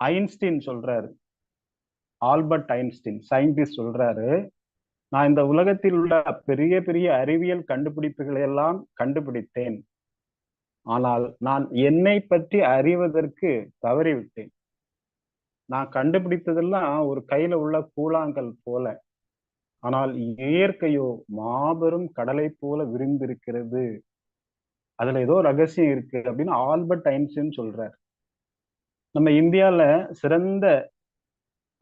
Einstein சொல்றாரு. Albert Einstein scientist சொல்றாரு. நான் இந்த உலகத்தில் உள்ள பெரிய பெரிய அறிவியல் கண்டுபிடிப்புகளை எல்லாம் கண்டுபிடித்தேன். ஆனால் நான் என்னை பற்றி அறிவதற்கு தவறிவிட்டேன். நான் கண்டுபிடித்ததெல்லாம் ஒரு கையில உள்ள கூழாங்கல் போல. ஆனால் இயற்கையோ மாபெரும் கடலை போல விரிந்திருக்கிறது. அதுல ஏதோ ரகசியம் இருக்கு அப்படின்னு ஆல்பர்ட் ஐன்ஸ்டீன் சொல்றார். நம்ம இந்தியால சிறந்த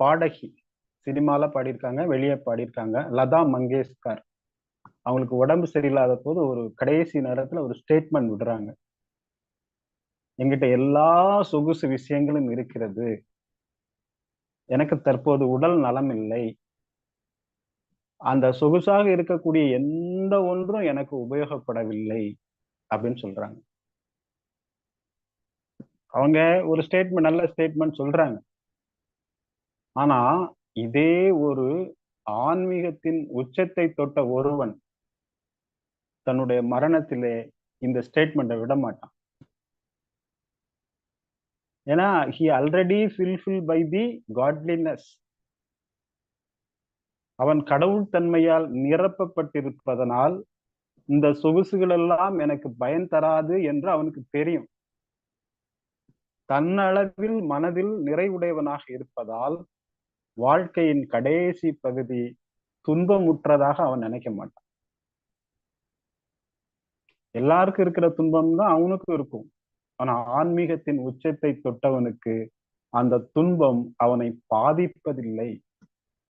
பாடகி சினிமால பாடியிருக்காங்க வெளியே பாடியிருக்காங்க லதா மங்கேஷ்கர். அவங்களுக்கு உடம்பு சரியில்லாத போது ஒரு கடைசி நேரத்துல ஒரு ஸ்டேட்மெண்ட் விடுறாங்க. எங்கிட்ட எல்லா சொகுசு விஷயங்களும் இருக்கிறது. எனக்கு தற்போது உடல் நலம் இல்லை. அந்த சொகுசாக இருக்கக்கூடிய எந்த ஒன்றும் எனக்கு உபயோகப்படவில்லை அப்படின்னு சொல்றாங்க. அவங்க ஒரு ஸ்டேட்மெண்ட் நல்ல ஸ்டேட்மெண்ட் சொல்றாங்க. ஆனா இதே ஒரு ஆன்மீகத்தின் உச்சத்தை தொட்ட ஒருவன் தன்னுடைய மரணத்திலே இந்த ஸ்டேட்மெண்ட்டை விட மாட்டான் ஏன்னா he already fulfil by the godliness அவன் கடவுள் தன்மையால் நிரப்பப்பட்டிருப்பதனால் இந்த சொகுசுகள் எல்லாம் எனக்கு பயன் தராது என்று அவனுக்கு தெரியும். தன்னளவில் மனதில் நிறைவுடையவனாக இருப்பதால் வாழ்க்கையின் கடைசி பகுதி துன்பமுற்றதாக அவன் நினைக்க மாட்டான். எல்லாருக்கும் இருக்கிற துன்பம் தான் அவனுக்கும் இருக்கும். ஆனா ஆன்மீகத்தின் உச்சத்தை தொட்டவனுக்கு அந்த துன்பம் அவனை பாதிப்பதில்லை.